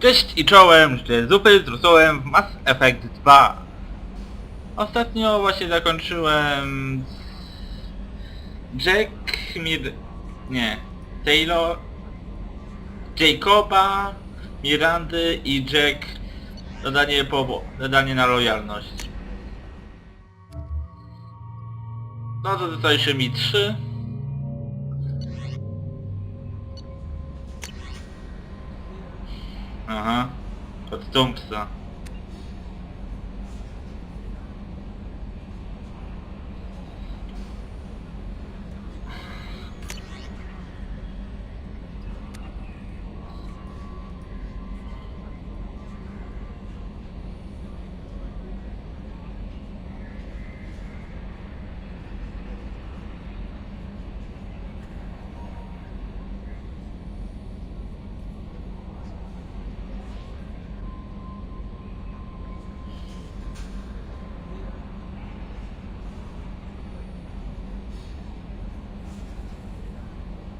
Cześć i czołem, jest Zupy z w Mass Effect 2. Ostatnio właśnie zakończyłem Jack Mir... nie, Taylor, Jacoba, Mirandy i Jack zadanie, po... zadanie na lojalność. No to zostały mi trzy. Aha. Od Thompsa.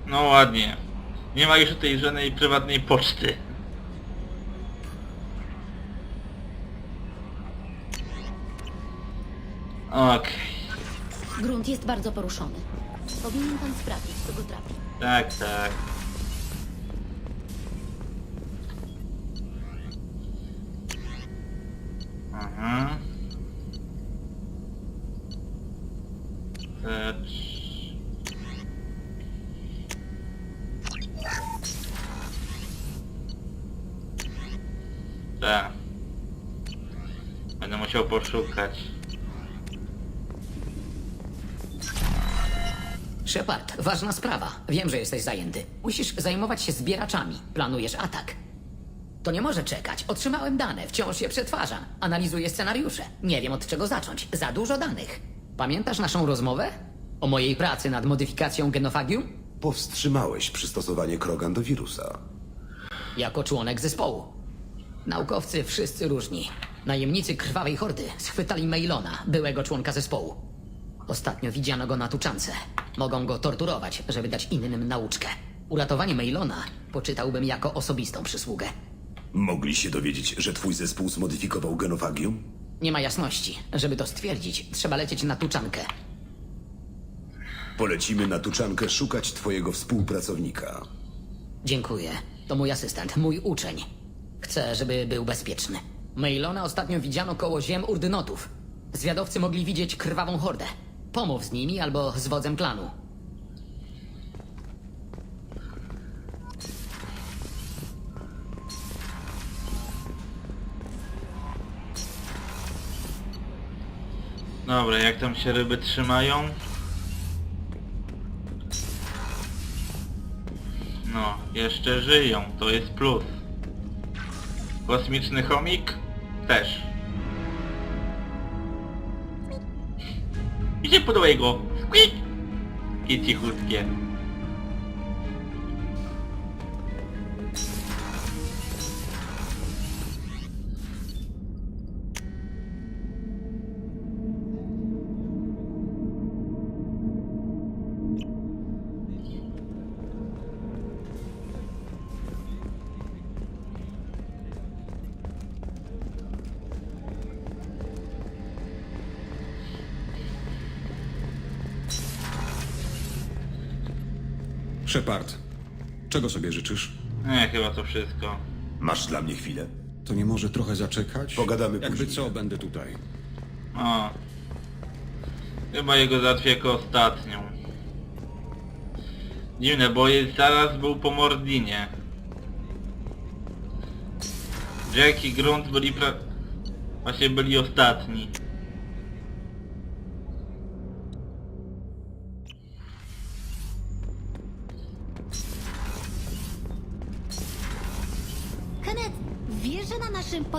No ładnie. Nie ma już tej żadnej prywatnej poczty. Okej. Grunt jest bardzo poruszony. Powinien pan sprawdzić, co go trapi. Tak, tak. Aha. Search. Tak. Będę musiał poszukać. Shepard, ważna sprawa. Wiem, że jesteś zajęty. Musisz zajmować się zbieraczami. Planujesz atak. To nie może czekać. Otrzymałem dane, wciąż je przetwarzam. Analizuję scenariusze. Nie wiem od czego zacząć. Za dużo danych. Pamiętasz naszą rozmowę? O mojej pracy nad modyfikacją genofagium? Powstrzymałeś przystosowanie Krogan do wirusa. Jako członek zespołu. Naukowcy wszyscy różni. Najemnicy Krwawej Hordy schwytali Mailona, byłego członka zespołu. Ostatnio widziano go na tuczance. Mogą go torturować, żeby dać innym nauczkę. Uratowanie Mailona poczytałbym jako osobistą przysługę. Mogli się dowiedzieć, że twój zespół zmodyfikował genofagium? Nie ma jasności. Żeby to stwierdzić, trzeba lecieć na tuczankę. Polecimy na tuczankę szukać twojego współpracownika. Dziękuję. To mój asystent, mój uczeń. Chcę, żeby był bezpieczny. Mailona ostatnio widziano koło ziem urdynotów. Zwiadowcy mogli widzieć krwawą hordę. Pomów z nimi albo z wodzem klanu. Dobra, jak tam się ryby trzymają? No, jeszcze żyją, to jest plus. Kosmiczny chomik? Też. Idzie po jego. Squeak! I cichutkie. Shepard, czego sobie życzysz? Nie, chyba to wszystko. Masz dla mnie chwilę? To nie może trochę zaczekać? Pogadamy Jakby później. co, będę tutaj. O. Chyba jego załatwię jako ostatnią. Dziwne, bo jest, zaraz był po Mordinie. Jack i Grunt byli pra... Właśnie byli ostatni.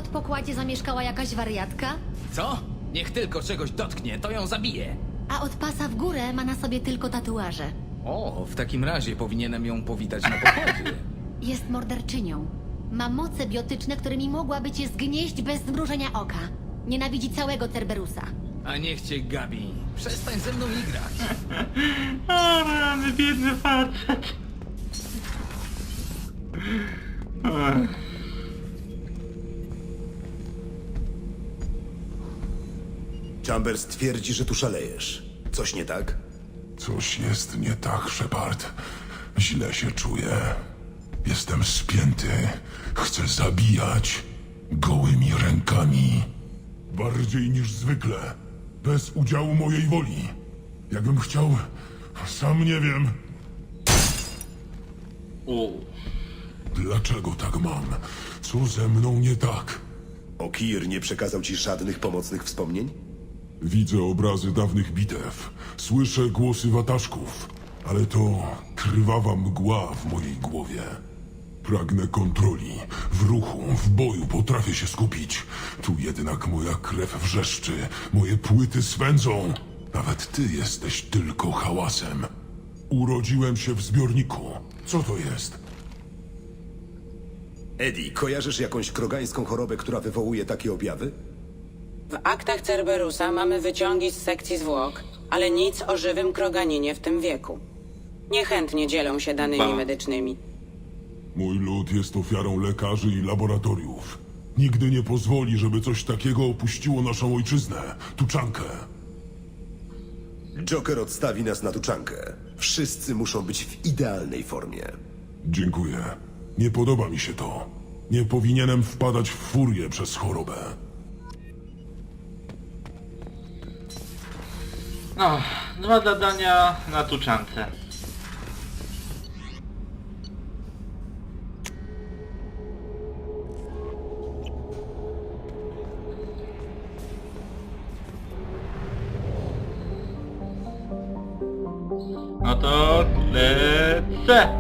Naszym podpokładzie zamieszkała jakaś wariatka? Co? Niech tylko czegoś dotknie, to ją zabije. A od pasa w górę ma na sobie tylko tatuaże. O, w takim razie powinienem ją powitać na pokładzie. Jest morderczynią. Ma moce biotyczne, którymi mogłaby cię zgnieść bez zmrużenia oka. Nienawidzi całego Cerberusa. A niech cię gabi. Przestań ze mną igrać. O rany, biedny facet. Chambers twierdzi, że tu szalejesz. Coś nie tak? Coś jest nie tak, Shepard. Źle się czuję. Jestem spięty. Chcę zabijać gołymi rękami. Bardziej niż zwykle. Bez udziału mojej woli. Jakbym chciał, sam nie wiem, U. dlaczego tak mam. Co ze mną nie tak? Okir nie przekazał ci żadnych pomocnych wspomnień? Widzę obrazy dawnych bitew. Słyszę głosy wataszków. Ale to krwawa mgła w mojej głowie. Pragnę kontroli. W ruchu, w boju potrafię się skupić. Tu jednak moja krew wrzeszczy. Moje płyty swędzą. Nawet ty jesteś tylko hałasem. Urodziłem się w zbiorniku. Co to jest? Eddie, kojarzysz jakąś krogańską chorobę, która wywołuje takie objawy? W aktach Cerberusa mamy wyciągi z sekcji zwłok, ale nic o żywym kroganinie w tym wieku. Niechętnie dzielą się danymi Ba. medycznymi. Mój lud jest ofiarą lekarzy i laboratoriów. Nigdy nie pozwoli, żeby coś takiego opuściło naszą ojczyznę, tuczankę. Joker odstawi nas na tuczankę. Wszyscy muszą być w idealnej formie. Dziękuję. Nie podoba mi się to. Nie powinienem wpadać w furię przez chorobę. No, dwa zadania na tuczance. No to lecę.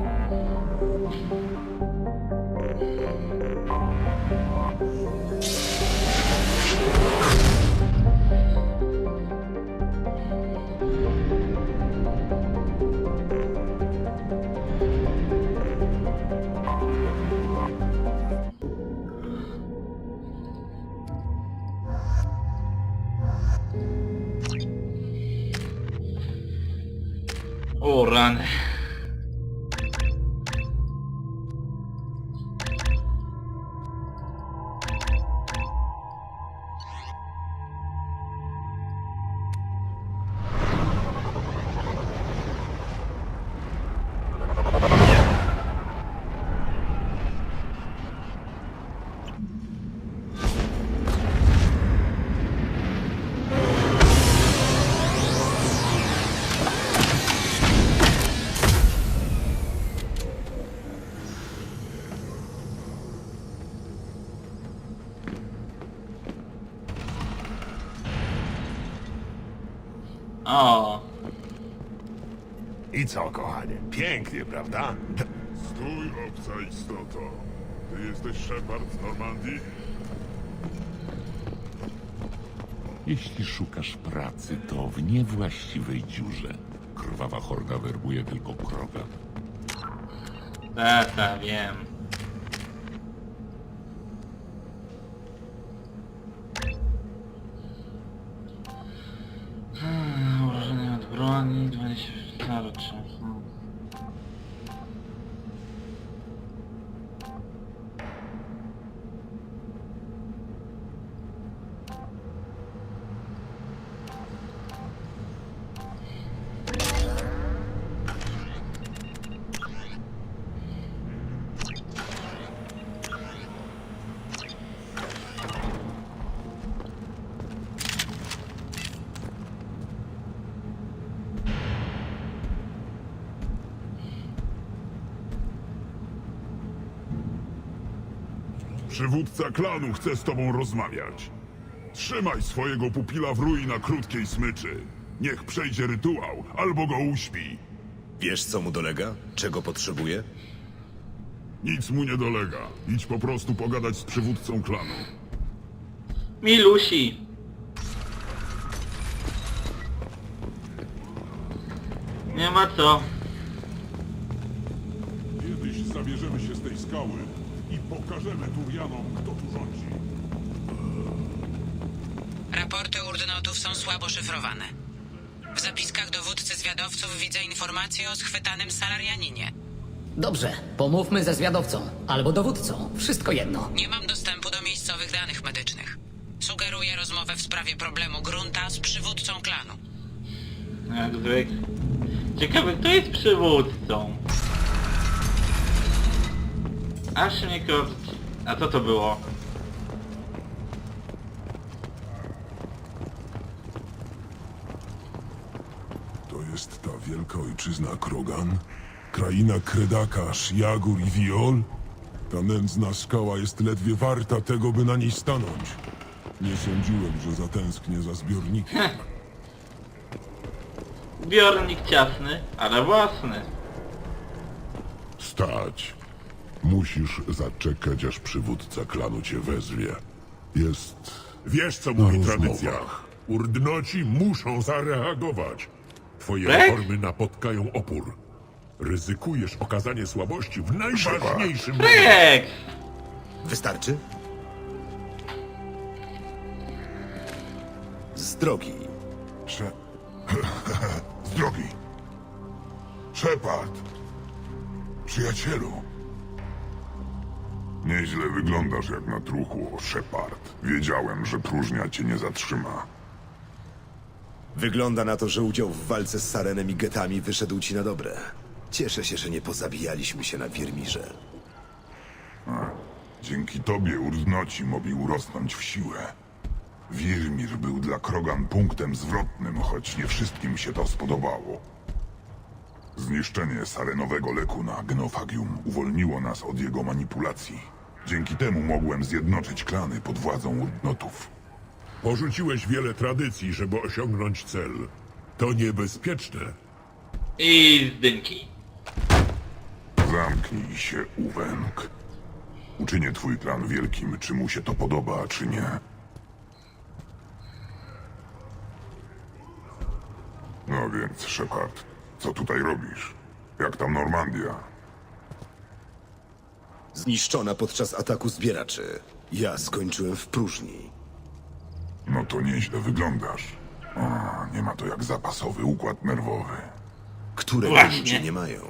I co, kochanie? Pięknie, prawda? Stój, obca istoto. Ty jesteś Shepard z Normandii? Jeśli szukasz pracy, to w niewłaściwej dziurze. Krwawa horda werbuje tylko kroga. tata, wiem. Hmm, Ułożenie od broni, 20 starczy. Hmm. Przywódca klanu chce z tobą rozmawiać. Trzymaj swojego pupila w rui na krótkiej smyczy. Niech przejdzie rytuał, albo go uśpi. Wiesz, co mu dolega? Czego potrzebuje? Nic mu nie dolega. Idź po prostu pogadać z przywódcą klanu. Milusi! Nie ma co. Kiedyś zabierzemy się z tej skały i pokażemy Turianom, kto tu rządzi. Raporty urdnotów są słabo szyfrowane. W zapiskach dowódcy zwiadowców widzę informacje o schwytanym salarianinie. Dobrze, pomówmy ze zwiadowcą albo dowódcą. Wszystko jedno. Nie mam dostępu do miejscowych danych medycznych. Sugeruję rozmowę w sprawie problemu grunta z przywódcą klanu. Jak zwykle. Ciekawe, kto jest przywódcą? Aż mnie. A co to było? To jest ta wielka ojczyzna Krogan? Kraina Kredaka, Jagur i Viol? Ta nędzna skała jest ledwie warta tego, by na niej stanąć. Nie sądziłem, że zatęsknię za zbiornikiem. Zbiornik ciasny, ale własny. Stać. Musisz zaczekać, aż przywódca klanu cię wezwie. Jest Wiesz, co na mówi rozmowach. tradycja. Urdnoci muszą zareagować. Twoje Tak? reformy napotkają opór. Ryzykujesz okazanie słabości w najważniejszym momencie. Projekt! Wystarczy? Z drogi. Sze... Z drogi. Shepard. Przyjacielu. Nieźle wyglądasz jak na truchło, Shepard. Wiedziałem, że próżnia cię nie zatrzyma. Wygląda na to, że udział w walce z Sarenem i getami wyszedł ci na dobre. Cieszę się, że nie pozabijaliśmy się na Wiermirze. Dzięki tobie urdnoci mogli urosnąć w siłę. Wirmir był dla Krogan punktem zwrotnym, choć nie wszystkim się to spodobało. Zniszczenie sarenowego leku na genofagium uwolniło nas od jego manipulacji. Dzięki temu mogłem zjednoczyć klany pod władzą urdnotów. Porzuciłeś wiele tradycji, żeby osiągnąć cel. To niebezpieczne. I zdynki. Zamknij się, Uwęk. Uczynię twój klan wielkim, czy mu się to podoba, czy nie. No więc, Shepard, co tutaj robisz? Jak tam Normandia? Zniszczona podczas ataku zbieraczy. Ja skończyłem w próżni. No to nieźle wyglądasz. O, nie ma to jak zapasowy układ nerwowy. Które Właśnie. ludzie nie mają.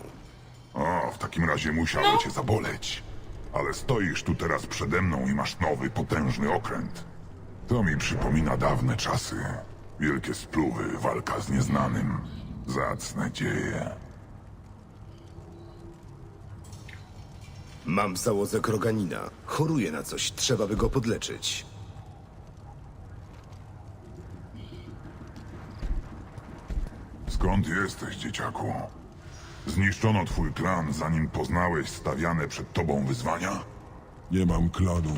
O, w takim razie musiało cię zaboleć. Ale stoisz tu teraz przede mną i masz nowy, potężny okręt. To mi przypomina dawne czasy. Wielkie spluwy, walka z nieznanym. Zacne dzieje. Mam w załodze kroganina. Choruje na coś, trzeba by go podleczyć. Skąd jesteś, dzieciaku? Zniszczono twój klan, zanim poznałeś stawiane przed tobą wyzwania? Nie mam klanu.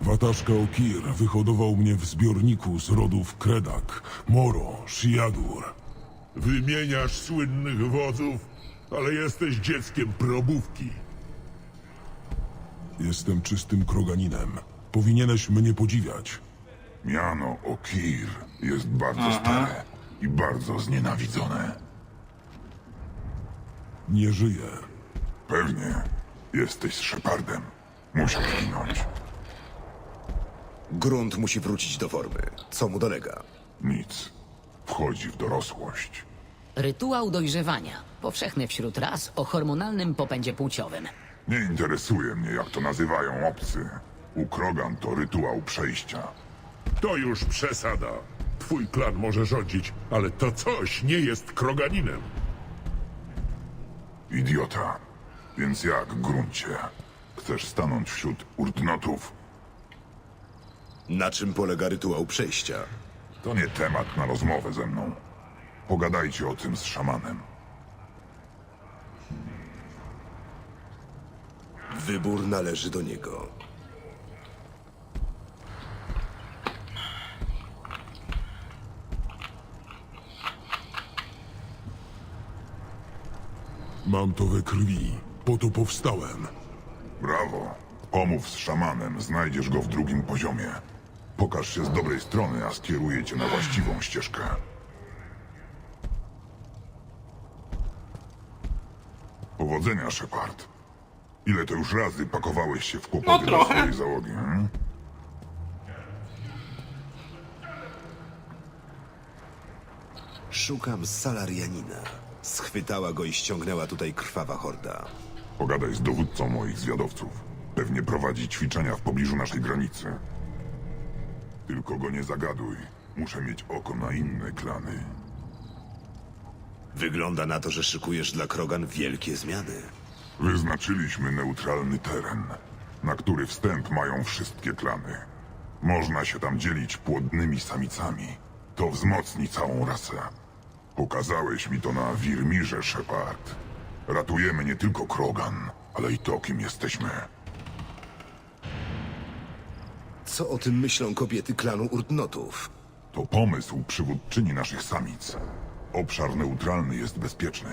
Wataszka Okir wyhodował mnie w zbiorniku z rodów Kredak, Moro, Shiadur. Wymieniasz słynnych wodzów, ale jesteś dzieckiem probówki. Jestem czystym kroganinem. Powinieneś mnie podziwiać. Miano Okir jest bardzo stare i bardzo znienawidzone. Nie żyję. Pewnie jesteś Shepardem. Musiał zginąć. Grunt musi wrócić do formy. Co mu dolega? Nic. Wchodzi w dorosłość. Rytuał dojrzewania. Powszechny wśród ras o hormonalnym popędzie płciowym. Nie interesuje mnie, jak to nazywają obcy. U Krogan to rytuał przejścia. To już przesada. Twój klan może rządzić, ale to coś nie jest kroganinem. Idiota. Więc jak, gruncie? Chcesz stanąć wśród urdnotów? Na czym polega rytuał przejścia? To nie temat na rozmowę ze mną. Pogadajcie o tym z szamanem. Wybór należy do niego. Mam to we krwi. Po to powstałem. Brawo. Pomów z szamanem, znajdziesz go w drugim poziomie. Pokaż się z dobrej strony, a skieruję cię na właściwą ścieżkę. Powodzenia, Shepard. Ile to już razy pakowałeś się w kłopoty No dla swojej załogi, hmm? Szukam salarianina. Schwytała go i ściągnęła tutaj krwawa horda. Pogadaj z dowódcą moich zwiadowców. Pewnie prowadzi ćwiczenia w pobliżu naszej granicy. Tylko go nie zagaduj. Muszę mieć oko na inne klany. Wygląda na to, że szykujesz dla Krogan wielkie zmiany. Wyznaczyliśmy neutralny teren, na który wstęp mają wszystkie klany. Można się tam dzielić płodnymi samicami. To wzmocni całą rasę. Pokazałeś mi to na Wirmirze, Shepard. Ratujemy nie tylko Krogan, ale i to, kim jesteśmy. Co o tym myślą kobiety klanu Urdnotów? To pomysł przywódczyni naszych samic. Obszar neutralny jest bezpieczny,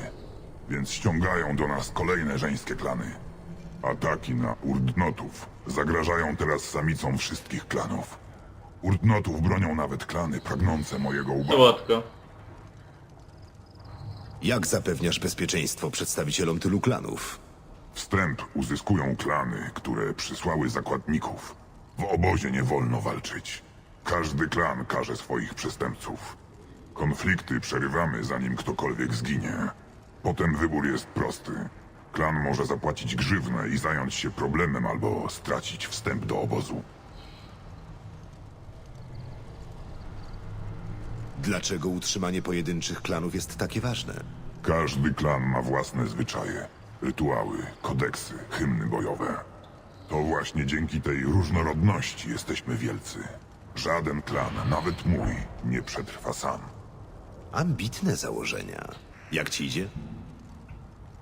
więc ściągają do nas kolejne żeńskie klany. Ataki na Urdnotów zagrażają teraz samicom wszystkich klanów. Urdnotów bronią nawet klany pragnące mojego ubawu. Słodko. Jak zapewniasz bezpieczeństwo przedstawicielom tylu klanów? Wstęp uzyskują klany, które przysłały zakładników. W obozie nie wolno walczyć. Każdy klan karze swoich przestępców. Konflikty przerywamy, zanim ktokolwiek zginie. Potem wybór jest prosty. Klan może zapłacić grzywnę i zająć się problemem albo stracić wstęp do obozu. Dlaczego utrzymanie pojedynczych klanów jest takie ważne? Każdy klan ma własne zwyczaje, rytuały, kodeksy, hymny bojowe. To właśnie dzięki tej różnorodności jesteśmy wielcy. Żaden klan, nawet mój, nie przetrwa sam. Ambitne założenia. Jak ci idzie?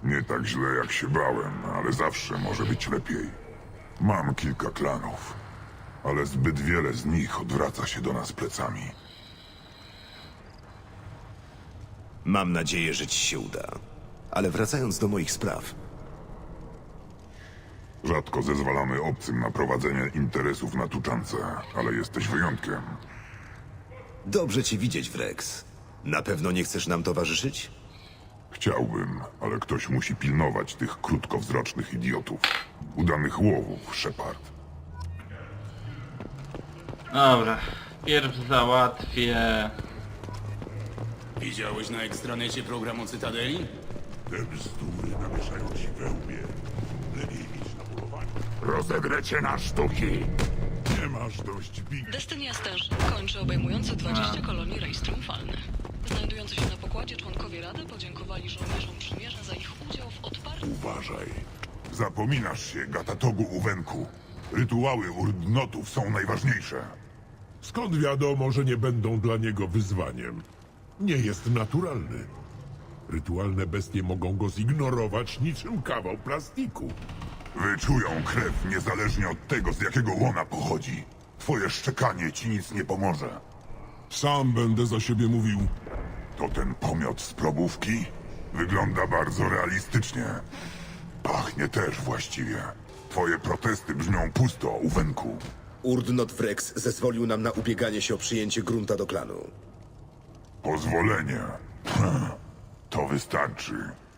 Nie tak źle jak się bałem, ale zawsze może być lepiej. Mam kilka klanów, ale zbyt wiele z nich odwraca się do nas plecami. Mam nadzieję, że ci się uda. Ale wracając do moich spraw, Rzadko zezwalamy obcym na prowadzenie interesów na tuczance, ale jesteś wyjątkiem. dobrze cię widzieć, Wrex. Na pewno nie chcesz nam towarzyszyć? Chciałbym, ale ktoś musi pilnować tych krótkowzrocznych idiotów. Udanych łowów, Shepard. Dobra. Pierw załatwię... Widziałeś na ekstranecie programu Cytadeli? Te bzdury namieszają ci we łbie. Rozegrę cię na sztuki! Nie masz dość big. Destiny Asterzy kończy obejmujący 20 kolonii rejs triumfalny. Znajdujący się na pokładzie członkowie Rady podziękowali żołnierzom przymierza za ich udział w odparciu. Uważaj. Zapominasz się, Gatatogu Uwenku. Rytuały urdnotów są najważniejsze. Skąd wiadomo, że nie będą dla niego wyzwaniem? Nie jest naturalny. Rytualne bestie mogą go zignorować niczym kawał plastiku. Wyczują krew niezależnie od tego, z jakiego łona pochodzi. Twoje szczekanie ci nic nie pomoże. Sam będę za siebie mówił. To ten pomiot z probówki? Wygląda bardzo realistycznie. Pachnie też właściwie. Twoje protesty brzmią pusto, Uwenku. Urdnot Wrex zezwolił nam na ubieganie się o przyjęcie grunta do klanu. Pozwolenie. To wystarczy,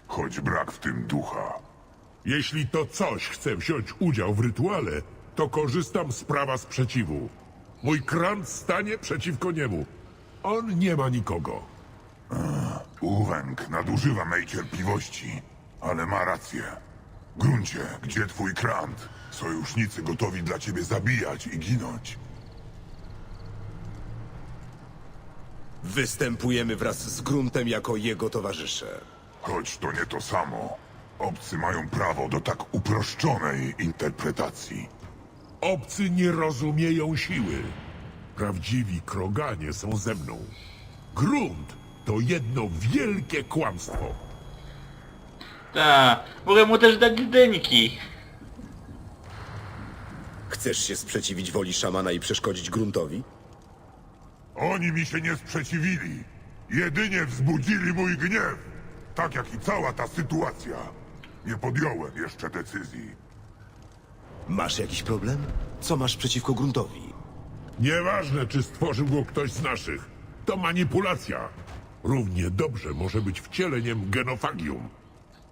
choć brak w tym ducha. Jeśli to coś chce wziąć udział w rytuale, to korzystam z prawa sprzeciwu. Mój krant stanie przeciwko niemu. On nie ma nikogo. Uwęk nadużywa mej cierpliwości, ale ma rację. Gruncie, gdzie twój krant? Sojusznicy gotowi dla ciebie zabijać i ginąć. Występujemy wraz z gruntem jako jego towarzysze. Choć to nie to samo. Obcy mają prawo do tak uproszczonej interpretacji. Obcy nie rozumieją siły. Prawdziwi kroganie są ze mną. Grunt to jedno wielkie kłamstwo. Ta, mogę mu też dać dynki. Chcesz się sprzeciwić woli szamana i przeszkodzić gruntowi? Oni mi się nie sprzeciwili. Jedynie wzbudzili mój gniew. Tak jak i cała ta sytuacja. Nie podjąłem jeszcze decyzji. Masz jakiś problem? Co masz przeciwko gruntowi? Nieważne, czy stworzył go ktoś z naszych. To manipulacja. Równie dobrze może być wcieleniem genofagium.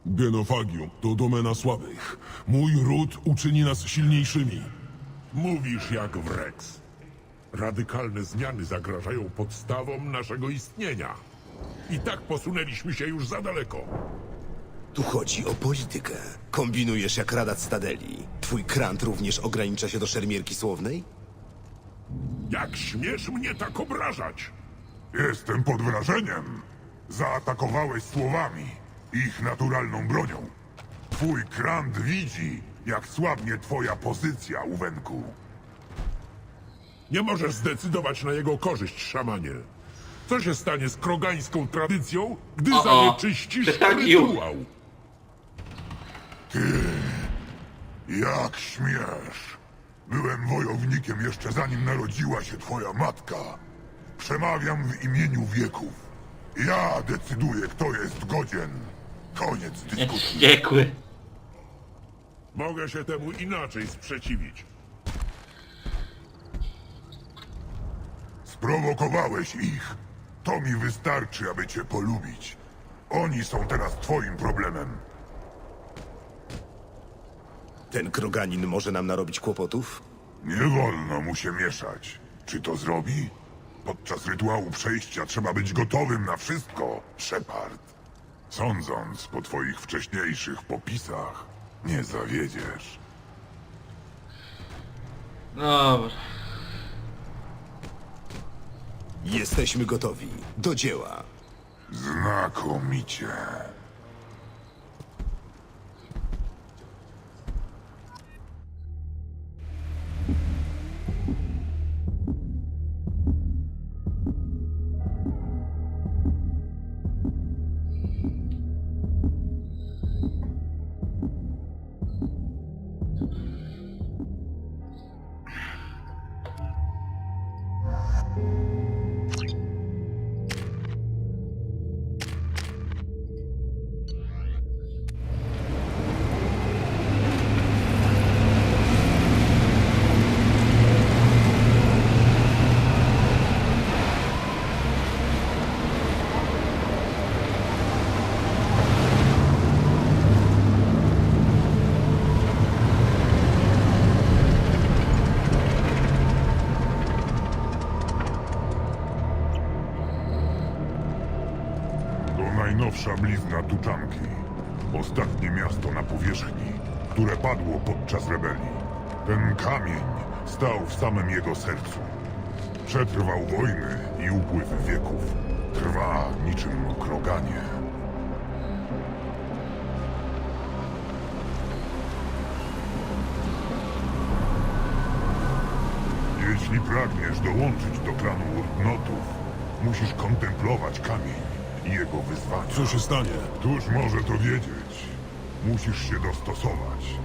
Genofagium to domena słabych. Mój ród uczyni nas silniejszymi. Mówisz jak Wrex. Radykalne zmiany zagrażają podstawom naszego istnienia. I tak posunęliśmy się już za daleko. Tu chodzi o politykę. Kombinujesz jak Rada Stadeli. Twój krant również ogranicza się do szermierki słownej? Jak śmiesz mnie tak obrażać? Jestem pod wrażeniem. Zaatakowałeś słowami, ich naturalną bronią. Twój krant widzi, jak słabnie twoja pozycja, Uwenku. Nie możesz zdecydować na jego korzyść, szamanie. Co się stanie z krogańską tradycją, gdy O, o, zanieczyścisz przesadził. rytuał? Jak śmiesz? Byłem wojownikiem jeszcze zanim narodziła się twoja matka. Przemawiam w imieniu wieków. Ja decyduję, kto jest godzien. Koniec dyskusji. wściekły. Mogę się temu inaczej sprzeciwić. Sprowokowałeś ich. To mi wystarczy, aby cię polubić. Oni są teraz twoim problemem. Ten kroganin może nam narobić kłopotów? Nie wolno mu się mieszać. Czy to zrobi? Podczas rytuału przejścia trzeba być gotowym na wszystko, Shepard. Sądząc po twoich wcześniejszych popisach, nie zawiedziesz. Dobra. Jesteśmy gotowi. Do dzieła. Znakomicie. Kamień stał w samym jego sercu. Przetrwał wojny i upływ wieków. Trwa niczym kroganie. Jeśli pragniesz dołączyć do klanu Urdnotów, musisz kontemplować kamień i jego wyzwania. Co się stanie? Któż może to wiedzieć? Musisz się dostosować.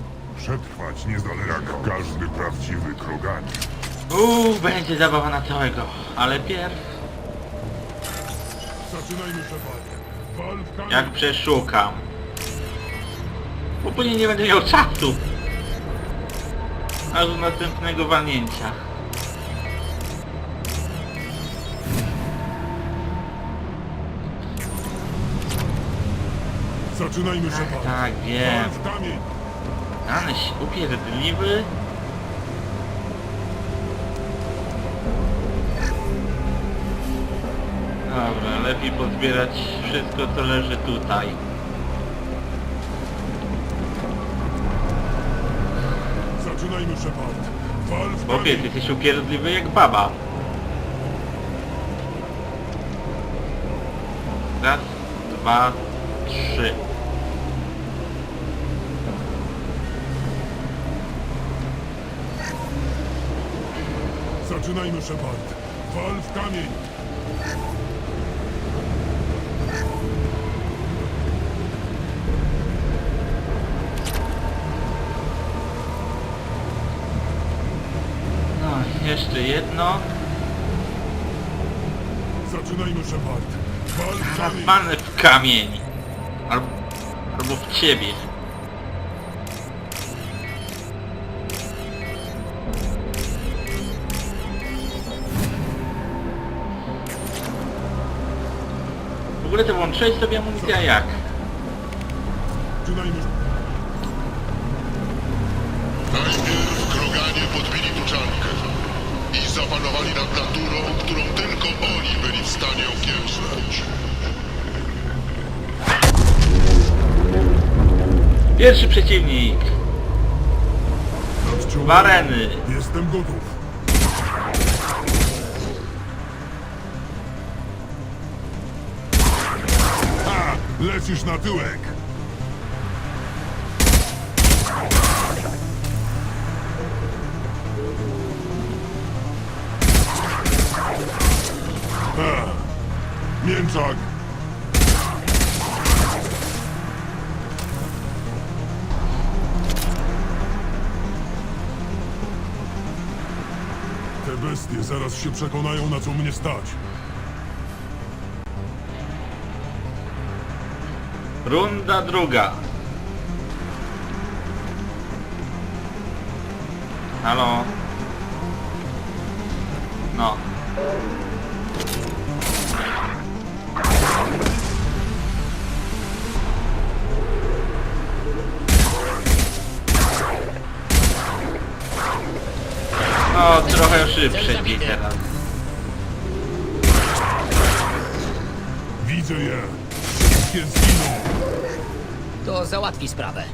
Przetrwać niezależnie jak każdy prawdziwy kroganin. Uuu, będzie zabawa na całego. Ale pierw, Zaczynajmy, jak przeszukam. Bo później nie będę miał czasu. Aż do następnego walnięcia. Zaczynajmy, Shepard. Tak, Wal wiem. Aleś upierdliwy. Dobra, lepiej pozbierać wszystko co leży tutaj. Zaczynajmy, Shepard. Wal w ty jesteś upierdliwy jak baba. Raz, dwa, trzy. Zaczynajmy, Shepard. Wal w kamień. No, jeszcze jedno. Zaczynajmy, Shepard. Wal w kamień. W kamień. Albo, albo w ciebie. Ogóle to włączyłeś sobie amunicję, a jak? Zaczynajmy. Najpierw kroganie podbili tuczankę i zapanowali nad naturą, którą tylko oni byli w stanie okiełznać. Pierwszy przeciwnik. Nadciągamy. Wareny. Jestem gotów. Lecisz na tyłek. Ha. Mięczak. Te bestie zaraz się przekonają, na co mnie stać. Runda druga. Halo? No. No, trochę szybsze ci teraz. Widzę je. Wszystkie. To załatwi sprawę.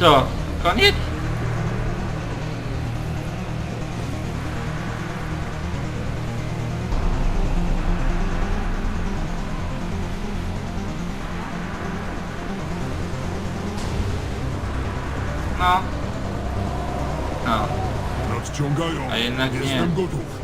Co? Koniec? Jednak nie. Jestem gotów.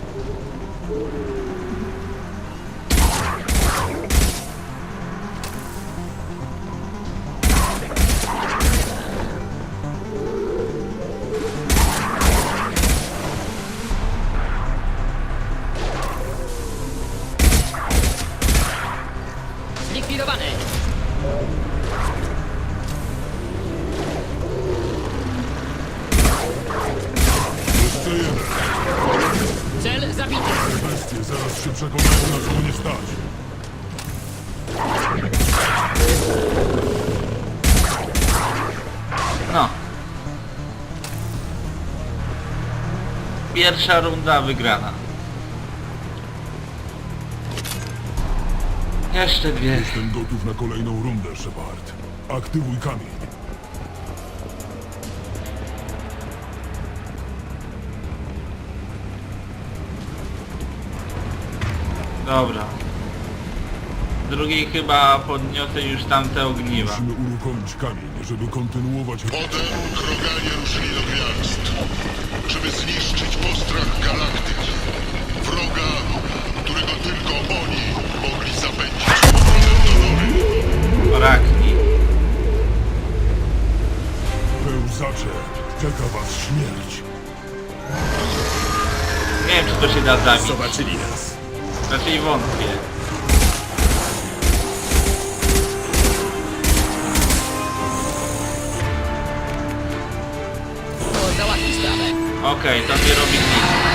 Zabity! Te bestie zaraz się przekonają, na co mnie stać. No. Pierwsza runda wygrana. Jeszcze dwie. Jestem gotów na kolejną rundę, Shepard. Aktywuj kamień. Dobra. Drugiej chyba podniosę już tamte ogniwa. Musimy uruchomić kamień, żeby kontynuować... Potem Kroganie ruszyli do gwiazd, żeby zniszczyć postrach galaktyki. Wroga, którego tylko oni mogli zapędzić powrotem do nory. Rakni. Pełzacze, czeka was śmierć. Nie wiem czy to się da zabić. Zobaczyli nas. Raczej wątpię. Załatwi sprawę. Okej, to nie robi nic.